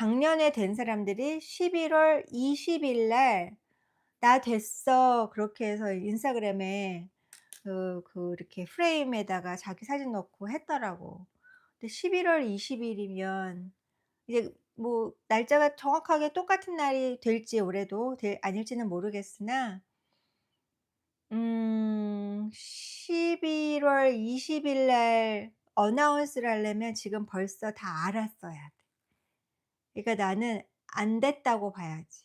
작년에 된 사람들이 11월 20일 날 "나 됐어." 그렇게 해서 인스타그램에 그 그 이렇게 프레임에다가 자기 사진 넣고 했더라고. 근데 11월 20 일이면 이제 뭐 날짜가 정확하게 똑같은 날이 될지 올해도 될 아닐지는 모르겠으나 음 11월 20 일 날 어나운스를 하려면 지금 벌써 다 알았어야 돼. 그러니까 나는 안 됐다고 봐야지.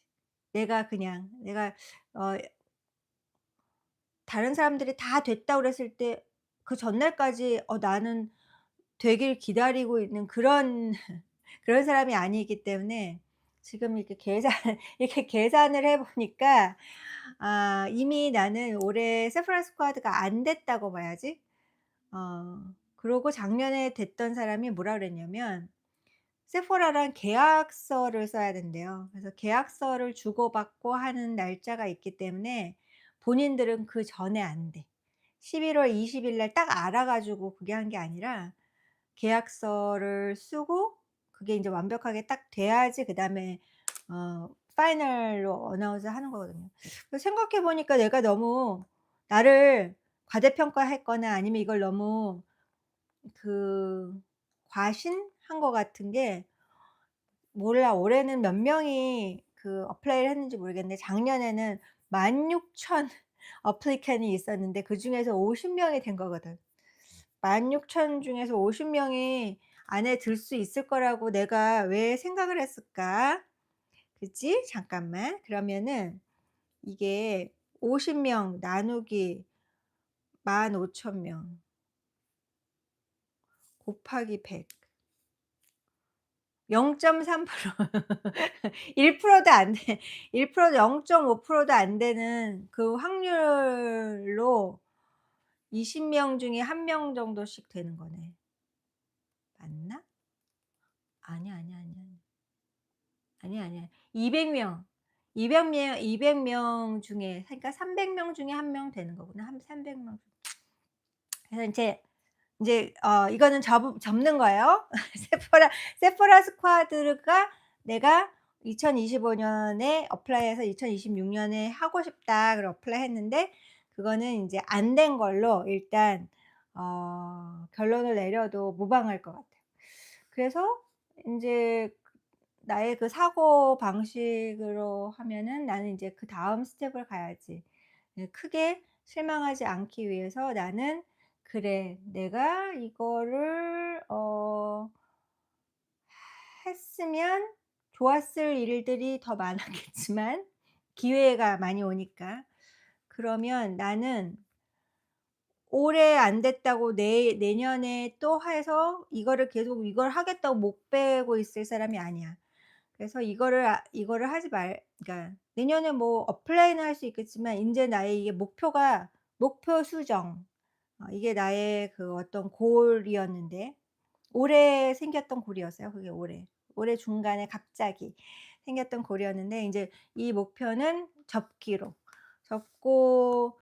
내가 그냥 내가 어 다른 사람들이 다 됐다고 그랬을 때 그 전날까지 어 나는 되길 기다리고 있는 그런 그런 사람이 아니기 때문에 지금 이렇게 계산 이렇게 계산을 해 보니까 아 이미 나는 올해 세프라 스쿼드가 안 됐다고 봐야지. 어 그러고 작년에 됐던 사람이 뭐라 그랬냐면 세포라랑 계약서를 써야 된대요. 그래서 계약서를 주고받고 하는 날짜가 있기 때문에 본인들은 그 전에 안 돼. 11월 20일 날 딱 알아 가지고 그게 한 게 아니라 계약서를 쓰고 그게 인제 완벽하게 딱 돼야지 그 다음에 어 파이널로 어나운스 하는 거거든요. 생각해 보니까 내가 너무 나를 과대평가했거나 아니면 이걸 너무 그 과신 한 것 같은 게 몰라 올해는 몇 명이 그 어플라이를 했는지 모르겠는데 작년에는 16,000 어플리컨이 있었는데 그 중에서 50 명이 된 거거든. 16,000 중에서 50 명이 안에 들 수 있을 거라고 내가 왜 생각을 했을까? 그지? 잠깐만. 그러면은 이게 50명 나누기 15,000명 곱하기 100 0.3% 1%도 안 돼 1%도 0.5%도 안 되는 그 확률로 20명 중에 1명 정도씩 되는 거네. 맞나? 아니야, 아니야, 아니야. 아니야, 아니야. 200 명. 200명 200명 중에 그러니까 300명 중에 1명 되는 거구나. 한 300명 중. 그래서 인제 인제 어 이거는 접 접는 거예요. 세포라 세포라 스쿼드가 내가 2025 년에 어플라이해서 2026 년에 하고 싶다. 그래 어플라이 했는데 그거는 인제 안 된 걸로 일단 어 결론을 내려도 무방할 것 같아요. 그래서 인제 나의 그 사고 방식으로 하면은 나는 인제 그 다음 스텝을 가야지. 예 크게 실망하지 않기 위해서 나는 ' 그래 내가 이거를 어 했으면 좋았을 일들이 더 많았겠지만 기회가 많이 오니까. 그러면 나는 올해 안 됐다고 내 내년에 또 해서 이거를 계속 이걸 하겠다고 목 베고 있을 사람이 아니야. 그래서 이거를 아 이거를 하지 말 그러니까 내년에 뭐 어플라이는 할수 있겠지만 인제 나의 이게 목표가 목표 수정 어 이게 나의 그 어떤 골이었는데 올해 생겼던 골이었어요 그게 올해. 올해 중간에 갑자기 생겼던 골이었는데 인제 이 목표는 접기로 접고